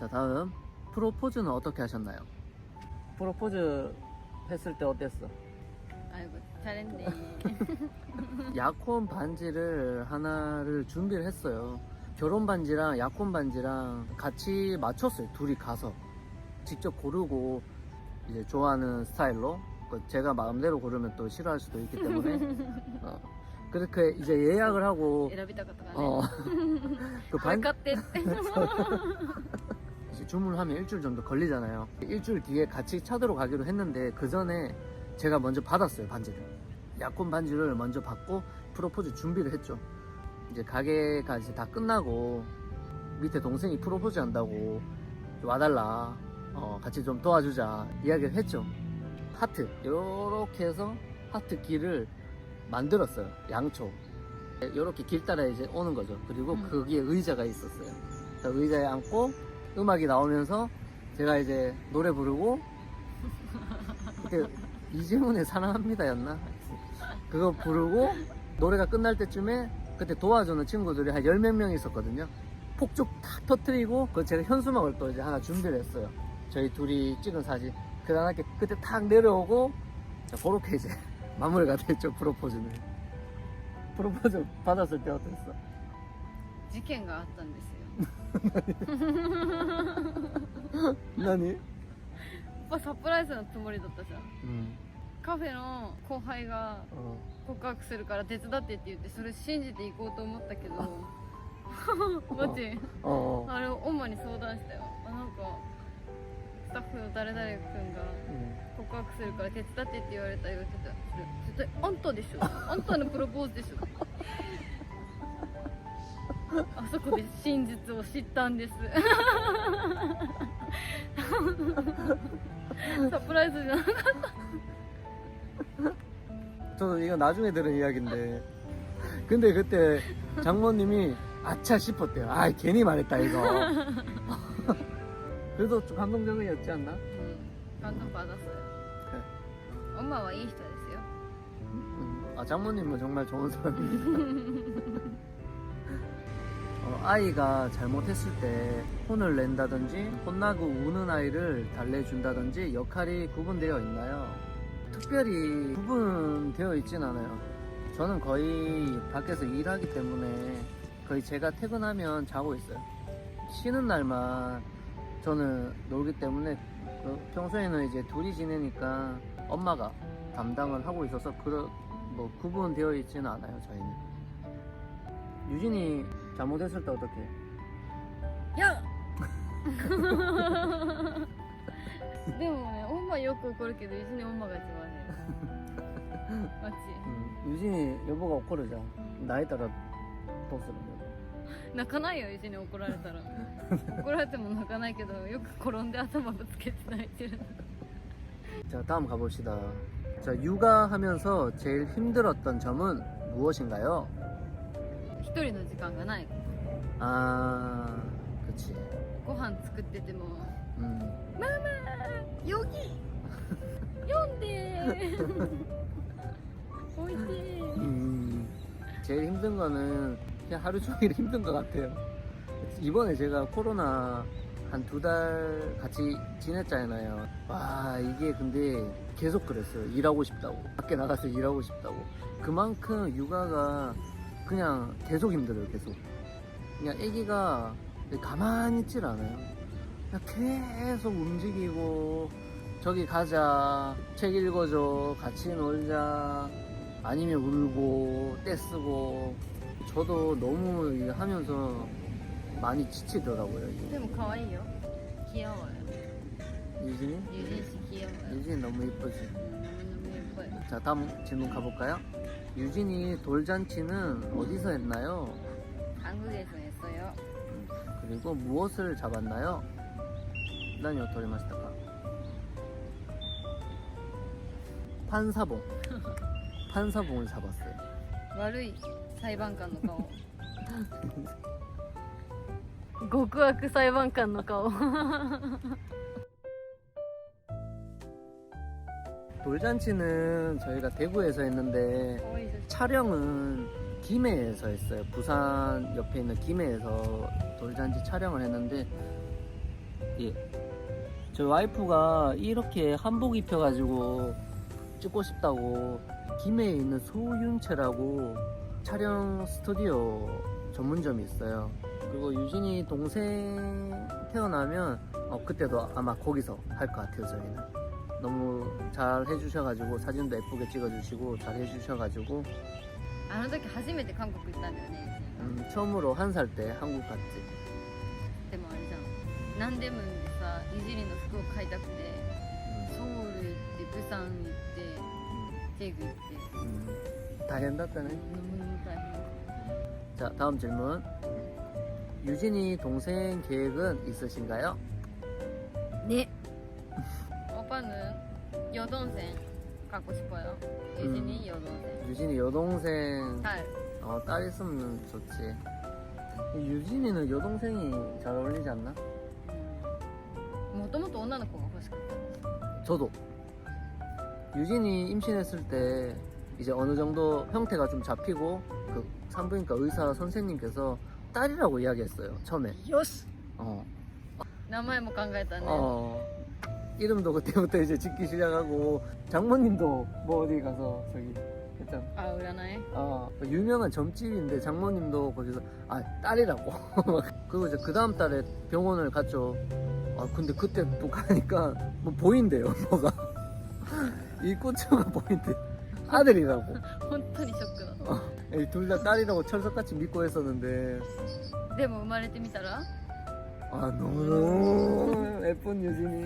자 다음 프로포즈는 어떻게 하셨나요? 프로포즈 했을 때 어땠어? 아이고 잘했네. 약혼 반지를 하나를 준비를 했어요. 결혼 반지랑 약혼 반지랑 같이 맞췄어요. 둘이 가서 직접 고르고 이제 좋아하는 스타일로 그 제가 마음대로 고르면 또 싫어할 수도 있기 때문에 어, 그렇게 이제 예약을 하고 選びたかったからね。 어, 그 分 반, かってって。 이제 주문하면 일주일 정도 걸리잖아요. 일주일 뒤에 같이 찾으러 가기로 했는데 그 전에 제가 먼저 받았어요 반지를. 약혼 반지를 먼저 받고 프로포즈 준비를 했죠. 이제 가게가 이제 다 끝나고 밑에 동생이 프로포즈 한다고 와달라. 어, 같이 좀 도와주자 이야기를 했죠. 하트 이렇게 해서 하트 길을 만들었어요. 양초. 이렇게 길 따라 이제 오는 거죠. 그리고 음. 거기에 의자가 있었어요. 자, 의자에 앉고 음악이 나오면서 제가 이제 노래 부르고 그때 이재훈의 사랑합니다였나? 그거 부르고 노래가 끝날 때쯤에 그때 도와주는 친구들이 한 열 몇 명 있었거든요. 폭죽 탁 터트리고 그 제가 현수막을 또 이제 하나 준비를 했어요. 저희 둘이 찍은 사진. 그 다음에 그때 탁 내려오고 자, 그렇게 이제 마무리가 됐죠 프로포즈는. 프로포즈 받았을 때 어땠어? 事件があったんですよ。何？サプライズのつもりだったじゃん、うん、カフェの後輩が告白するから手伝ってって言ってそれ信じていこうと思ったけど マジ？あ。れをマに相談したよ。あなんかスタッフの誰々君が告白するから手伝ってって言われたよって言った。ら「絶対あんたでしょ。あんたのプロポーズでしょ」あそこで真実を知ったんですサプライズじゃなかっ 저도 이거 나중에 들은 이야기인데 근데 그때 장모님이 아차 싶었대요 아 괜히 말했다 이거 그래도 좀 감동적이었지 않나? たうん感動받았어요 엄마 はいい人ですよ 음, 아 장모님은 정말 좋은 사람입니다 어, 아이가 잘못했을 때 혼을 낸다든지 혼나고 우는 아이를 달래준다든지 역할이 구분되어 있나요? 특별히 구분되어 있진 않아요. 저는 거의 밖에서 일하기 때문에 거의 제가 퇴근하면 자고 있어요. 쉬는 날만 저는 놀기 때문에 그 평소에는 이제 둘이 지내니까 엄마가 담당을 하고 있어서 그런 뭐 구분되어 있지는 않아요 저희는. 유진이 잘못했을 때 어떻게? やでもねオンマよく怒るけどうちにオンマが一番ねマジ 음, 유진이 여보가 옥고르자 나에 따라 더 쓰는 거. 泣かないようちに怒られたら怒られても泣かないけどよく転んで頭ぶつけて泣いてる 자 다음 가봅시다. 자 육아하면서 제일 힘들었던 점은 무엇인가요? 一人の時間がない 아, 그치. ご飯作ってても 음, 「ママヨギ読んで置いて 음, 제일 힘든 거는 그냥 하루 종일 힘든 것 같아요. 이번에 제가 코로나 한 두 달 같이 지냈잖아요. 와, 이게 근데 계속 그랬어요. 일하고 싶다고. 밖에 나가서 일하고 싶다고. 그만큼 육아가 그냥 계속 힘들어요 계속. 그냥 애기가 가만히 있질 않아요. 그냥 계속 움직이고 저기 가자 책 읽어줘 같이 놀자 아니면 울고 떼쓰고. 저도 너무 하면서 많이 지치더라고요 이게. 너무 가와이요? 귀여워요. 유진이? 유진 씨 귀여워요. 유진이 너무 이쁘지. 너무너무 음. 예뻐요 자, 다음 질문 가볼까요? 유진이 돌잔치는 어디서 했나요? 한국에서 했어요 음, 그리고 무엇을 잡았나요? 난요, 도리마시다가. 판사봉. 판사봉을 잡았어요. 悪い裁判官の顔極悪裁判官の顔 돌잔치는 저희가 대구에서 했는데 촬영은 김해에서 했어요. 부산 옆에 있는 김해에서 돌잔치 촬영을 했는데 예. 저 와이프가 이렇게 한복 입혀가지고 찍고 싶다고 김해에 있는 소윤채라고 촬영 스튜디오 전문점이 있어요. 그리고 유진이 동생 태어나면 어, 그때도 아마 거기서 할 것 같아요 저희는. 너무 잘 해주셔가지고 사진도 예쁘게 찍어주시고 잘 해주셔가지고 あの時初めて韓国行ったんだよね 음, 처음으로 한 살 때 한국 갔지. でもあれじゃん何でもいいんでさいじりの服を買いたくて 음, ソウル行ってプサン行ってテグ行って 음, 다 된다더네. 너무大変 자 다음 질문. 유진이 동생 계획은 있으신가요? 네 오빠는 여동생 갖고 싶어요 유진이 여동생 유진이 여동생 딸 어, 딸 있으면 좋지. 유진이는 여동생이 잘 어울리지 않나? もともと女の子が欲しかったんです 저도. 유진이 임신했을 때 이제 어느 정도 형태가 좀 잡히고 그 산부인과 의사 선생님께서 딸이라고 이야기했어요. 처음에. よし 어. 名前も考えたね 어. 이름도 그때부터 이제 짓기 시작하고 장모님도 뭐 어디 가서 저기 했잖아. あ占い 아, 유명한 점집인데 장모님도 거기서 아 딸이라고. 그리고 이제 그 다음 달에 병원을 갔죠. 아 근데 그때 또 가니까 뭐 보인대요 뭐가 이 꼬추가 보인대. 아들이라고. 本当にショックだっ둘 다 딸이라고 철석같이 믿고 했었는데 たでも生まれてみたら 아 너무 예쁜 유진이.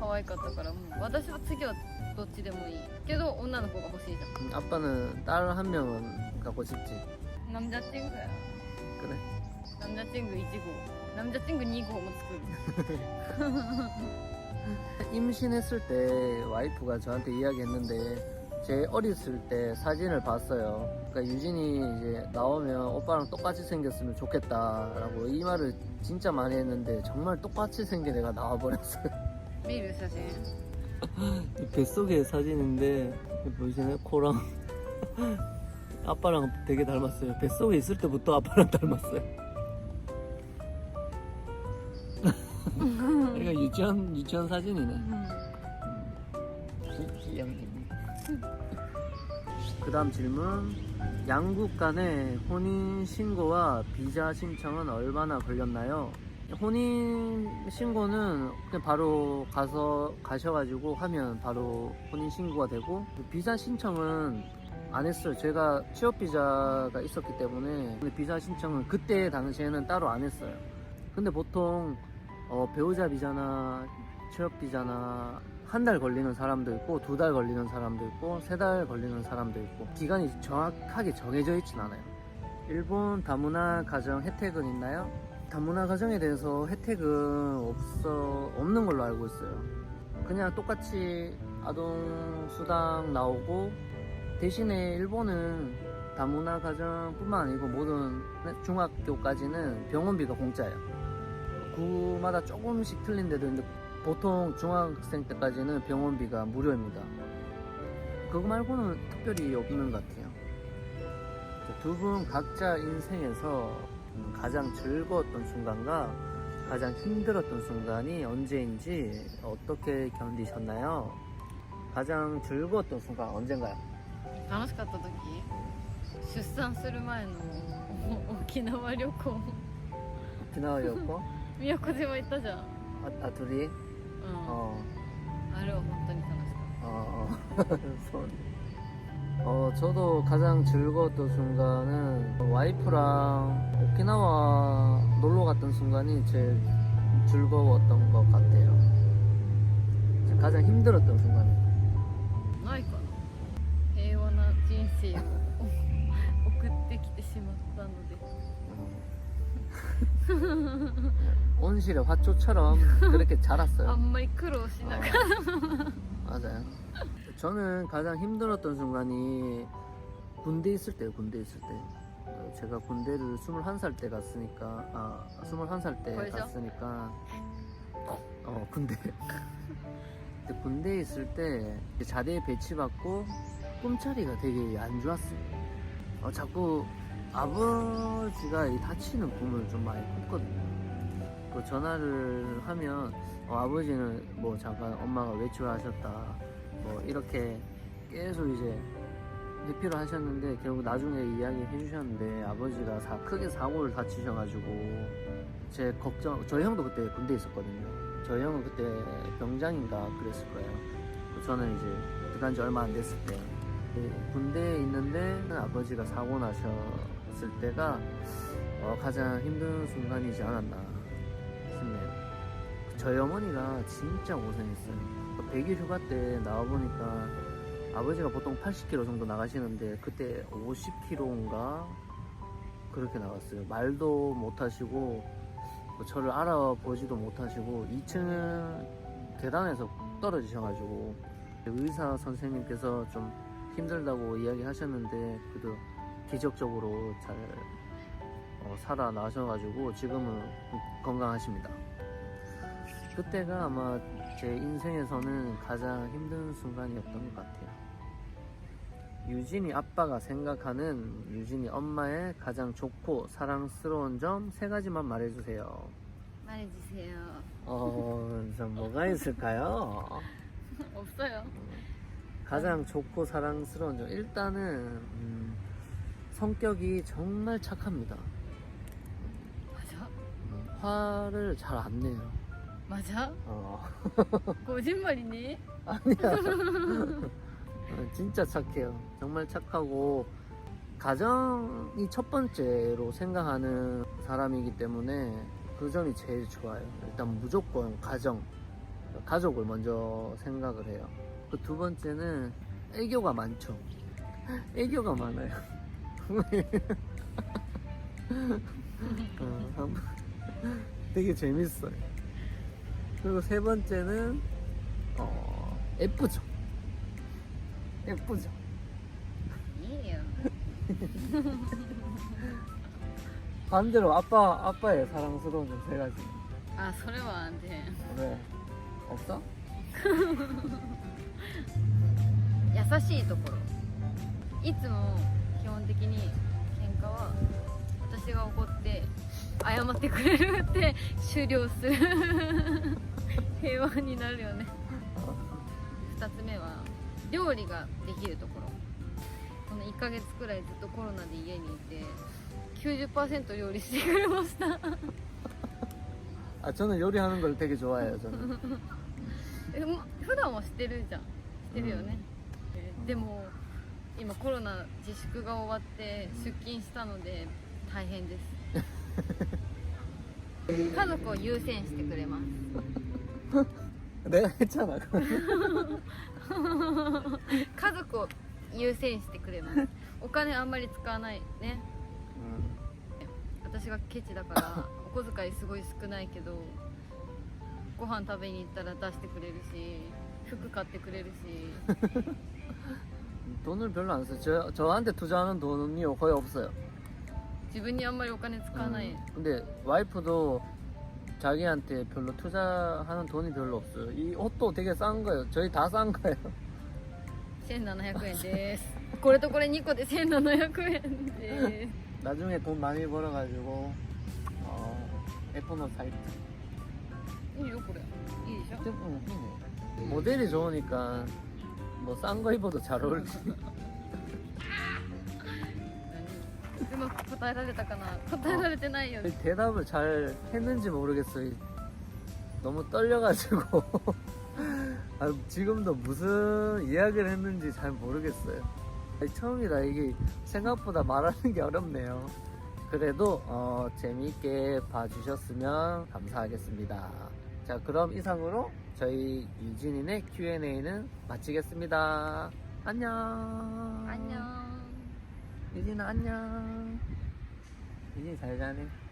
可愛かったからもう私は次はどっちでもいいけど女の子が欲しいじゃ 음, 아빠는 딸 한 명은 갖고 싶지. んナムジャチングや 그래. ナムジャチング1号ナムジャチング2号も作る 임신했을 때 와이프가 저한테 이야기했는데 제 어렸을 때 사진을 봤어요. 그러니까 유진이 이제 나오면 오빠랑 똑같이 생겼으면 좋겠다라고 이 말을 진짜 많이 했는데 정말 똑같이 생긴 애가 나와버렸어요. 매일 사진. 이 뱃속에 사진인데 보시나요? 코랑 아빠랑 되게 닮았어요. 뱃속에 있을 때부터 아빠랑 닮았어요. 이거 유치원 유치원 사진이네. 음. 음. 음. 귀염이. 그 다음 질문. 양국 간의 혼인 신고와 비자 신청은 얼마나 걸렸나요? 혼인 신고는 그냥 바로 가서 가셔가지고 하면 바로 혼인 신고가 되고 비자 신청은 안 했어요. 제가 취업 비자가 있었기 때문에 근데 비자 신청은 그때 당시에는 따로 안 했어요. 근데 보통 어, 배우자 비자나 취업 비자나 한 달 걸리는 사람도 있고 두 달 걸리는 사람도 있고 세 달 걸리는 사람도 있고 기간이 정확하게 정해져 있진 않아요. 일본 다문화 가정 혜택은 있나요? 다문화 가정에 대해서 혜택은 없어 없는 걸로 알고 있어요. 그냥 똑같이 아동 수당 나오고 대신에 일본은 다문화 가정뿐만 아니고 모든 중학교까지는 병원비가 공짜예요. 구마다 조금씩 틀린 데도 있는데 보통 중학생 때까지는 병원비가 무료입니다. 그거 말고는 특별히 없는 것 같아요. 두 분 각자 인생에서 음, 가장 즐거웠던 순간과 가장 힘들었던 순간이 언제인지 어떻게 견디셨나요? 가장 즐거웠던 순간 언젠가요? 楽しかった時出産する前の沖縄旅行 오키나와였고 宮古島行ったじゃん 아, 아 둘이 うん、 어, あれは本当に楽しかっ 어, 손. 어, 저도 가장 즐거웠던 순간은 와이프랑 오키나와 놀러 갔던 순간이 제일 즐거웠던 것 같아요. 가장 힘들었던 순간. たないかな平和な人生を送ってきてしまったので 온실의 화초처럼 그렇게 자랐어요. 마이크로 어, 맞아요. 저는 가장 힘들었던 순간이 군대 있을 때요, 군대 있을 때. 제가 군대를 21살 때 갔으니까, 아, 21살 때 벌써? 갔으니까, 어, 군대. 근데 군대에 있을 때 자대에 배치받고 꿈자리가 되게 안 좋았어요. 어, 자꾸 아버지가 이 다치는 꿈을 좀 많이 꿨거든요. 그 전화를 하면 어, 아버지는 뭐 잠깐 엄마가 외출하셨다. 뭐 이렇게 계속 이제 회피를 하셨는데 결국 나중에 이야기 해주셨는데 아버지가 사- 크게 사고를 다치셔가지고 제 걱정 저희 형도 그때 군대 있었거든요. 저희 형은 그때 병장인가 그랬을 거예요. 저는 이제 들어간 지 얼마 안 됐을 때. 그 군대에 있는데 아버지가 사고 나셨을 때가 어, 가장 힘든 순간이지 않았나 싶네요. 저희 어머니가 진짜 고생했어요. 100일 휴가 때 나와보니까 아버지가 보통 80km 정도 나가시는데 그때 50km인가 그렇게 나갔어요. 말도 못하시고 뭐 저를 알아보지도 못하시고 2층 계단에서 떨어지셔가지고 의사 선생님께서 좀 힘들다고 이야기하셨는데 그래도 기적적으로 잘 어, 살아나셔가지고 지금은 건강하십니다. 그때가 아마 제 인생에서는 가장 힘든 순간이었던 것 같아요. 유진이 아빠가 생각하는 유진이 엄마의 가장 좋고 사랑스러운 점 세 가지만 말해주세요. 말해주세요. 어, 좀 뭐가 있을까요? 없어요. 가장 좋고 사랑스러운 점 일단은 음, 성격이 정말 착합니다. 화를 잘 안 내요. 맞아? 어, 거짓말이니? 아니야. 어, 진짜 착해요. 정말 착하고 가정이 첫 번째로 생각하는 사람이기 때문에 그 점이 제일 좋아요. 일단 무조건 가정, 가족을 먼저 생각을 해요. 그 두 번째는 애교가 많죠. 애교가 많아요. 어, 되게 재밌어요. 그리고 세 번째는 어, 예쁘죠. 예쁘죠. 아니에요. 반대로 아빠 아빠의 사랑스러운 점 세 가지. あ、それはね、 왜 없어? 優しいところ。いつも基本的に喧嘩は私が怒って 謝ってくれるって終了する平和になるよね2つ目は料理ができるところこの1ヶ月くらいずっとコロナで家にいて90%料理してくれました 아 저는 요리하는 걸 되게 좋아해요. 저는. えま普段はしてるじゃんしてるよね、えでも今コロナ自粛が終わって出勤したので大変です 家族を優先してくれます 내가 했잖아. 그거. 家族を優先してくれますお金あんまり使わないね 음, 私がケチだからお小遣いすごい少ないけどご飯食べに行ったら出してくれるし服買ってくれるし 돈을 별로 안 써요. 저, 저한테 투자하는 돈이 거의 없어요. 自分にあんまりお金使わない、 음, 근데 와이프도 자기한테 별로 투자하는 돈이 별로 없어요. 이 옷도 되게 싼 거예요. 저희 다 싼 거예요. 1700円ですこれとこれ2個で1700円で 나중에 돈 많이 벌어가지고 어, 예쁜 옷 살게. すいいよこれいいでしょ 응, 응. 모델이 좋으니까 뭐 싼 거 입어도 잘 어울리지. うまく答えられたかな答えられてないよね 대답을 잘 했는지 모르겠어요. 너무 떨려가지고 아, 지금도 무슨 이야기를 했는지 잘 모르겠어요. 아니, 처음이라 이게 생각보다 말하는 게 어렵네요. 그래도 어, 재미있게 봐주셨으면 감사하겠습니다. 자 그럼 이상으로 저희 유진이네 Q&A는 마치겠습니다. 안녕. 안녕 유진아 안녕. 유진이 잘 자네.